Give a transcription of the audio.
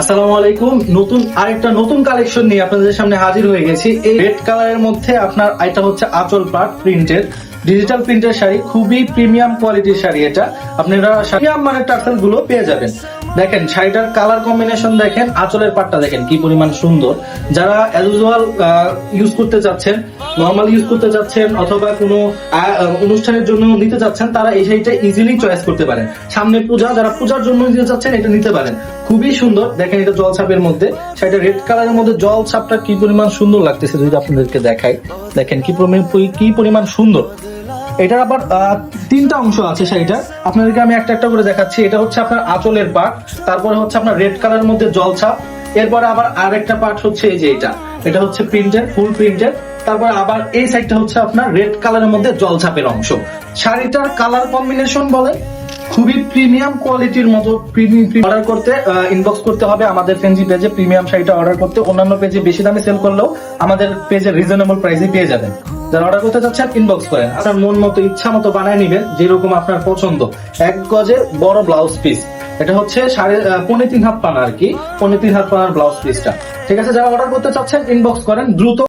আসসালামু আলাইকুম। নতুন, আরেকটা নতুন কালেকশন নিয়ে আপনাদের সামনে হাজির হয়ে গেছি। এই রেড কালারের মধ্যে আপনার এটা হচ্ছে আচল পাট প্রিন্টের ডিজিটাল প্রিন্টের শাড়ি, খুবই প্রিমিয়াম কোয়ালিটির শাড়ি এটা। আপনারা প্রিমিয়াম মানে টার্সেলগুলো পেয়ে যাবেন। দেখেন, শাড়িটার কালার কম্বিনেশন দেখেন, আঁচলের পাটটা দেখেন কি পরিমাণ সুন্দর। যারা অ্যাজুয়াল ইউজ করতে চাচ্ছেন নর্মাল ইউজ করতে চাচ্ছেন, অথবা কোনো অনুষ্ঠানের জন্য নিতে চাচ্ছেন, তারা এই শাড়িটা ইজিলি চয়েস করতে পারেন। সামনে পূজা, যারা পূজার জন্য নিতে চাচ্ছেন, এটা নিতে পারেন। খুবই সুন্দর। দেখেন, এটা জল ছাপের মধ্যে। শাড়িটা রেড কালারের মধ্যে জল ছাপটা কি পরিমাণ সুন্দর লাগতেছে যদি আপনাদেরকে দেখাই। দেখেন, কি কি পরিমাণ সুন্দর। এটার আবার তিনটা অংশ আছে শাড়িটা আপনাদেরকে আমি একটা একটা করে দেখাচ্ছি। এটা হচ্ছে আপনার আঁচলের পাট, তারপরে হচ্ছে আপনার রেড কালারের মধ্যে জলছাপ এরপরে আবার আরেকটা পার্ট হচ্ছে এই যে এটা। এটা হচ্ছে প্রিন্টেড ফুল প্রিন্টেড তারপরে আবার এই সাইডটা হচ্ছে আপনার রেড কালারের মধ্যে জলছাপের অংশ। শাড়িটার কালার কম্বিনেশন বলে খুবই প্রিমিয়াম কোয়ালিটির মতো অর্ডার করতে ইনবক্স করতে হবে আমাদের ফেন্সি পেজে প্রিমিয়াম শাড়িটা অর্ডার করতে, অন্যান্য পেজে বেশি দামে সেল করলেও আমাদের পেজে রিজনেবল প্রাইসে পেয়ে যাবেন। যারা অর্ডার করতে চাচ্ছেন ইনবক্স করেন আপনার মন মতো ইচ্ছা মতো বানায় নিবেন যেরকম আপনার পছন্দ। এক গজে বড় ব্লাউজ পিস এটা হচ্ছে সাড়ে পনেরো পৌনে তিন হাত পানা আর কি পনেরো তিন হাত পানার ব্লাউজ পিসটা ঠিক আছে, যারা অর্ডার করতে চাচ্ছেন ইনবক্স করেন, দ্রুত